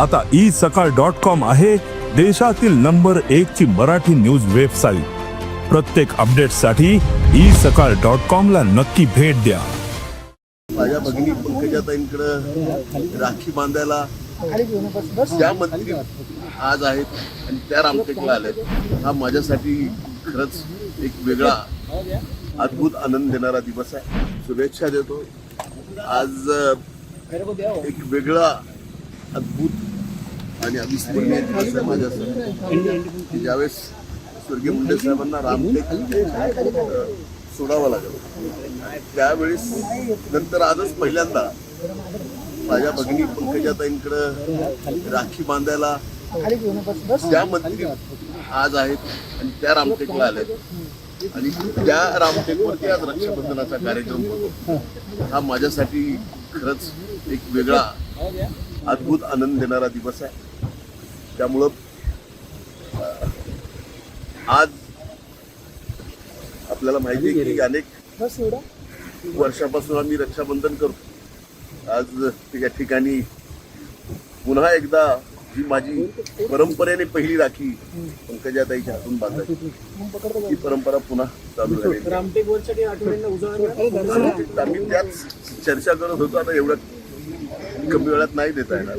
आता ई सकाळ dot com आहे देशातील नंबर एक ची मराठी न्यूज वेबसाईट. प्रत्येक अपडेटसाठी ई सकाळ डॉट कॉम ला नक्की भेट द्या. माझ्या भगिनी पंकजाताईंकडं राखी बांधायला त्या मंत्री आज आहेत आणि त्या रामटेकला आल्या हा माझ्यासाठी खरंच एक वेगळा अद्भुत आनंद देणारा दिवस आहे. शुभेच्छा देतो. आज एक वेगळा अद्भुत आणि अविस्मरणीय दिवस आहे माझ्यासाठी की ज्यावेळेस स्वर्गीय मुंडे साहेबांना रामटेक अ, सोडावं लागलं त्यावेळेस नंतर आजच पहिल्यांदा माझ्या भगिनी पंकजाताईंकडं राखी बांधायला ज्या मंत्री आज आहेत आणि त्या रामटेकला आल्या आणि त्या रामटेकवरती आज रक्षाबंधनाचा कार्यक्रम होतो. हा माझ्यासाठी खरंच एक वेगळा अद्भुत आनंद देणारा दिवस आहे. त्यामुळं आज आपल्याला माहिती आहे की अनेक वर्षापासून आम्ही रक्षाबंधन करतो. आज या ठिकाणी पुन्हा एकदा ही माझी परंपरेने पहिली राखी पंकजाताईच्या हातून बांधायची. ही परंपरा पुन्हा चालू झाली आम्ही त्याच चर्चा करत होतो आता एवढ्या कमी वेळात नाही देता येणार.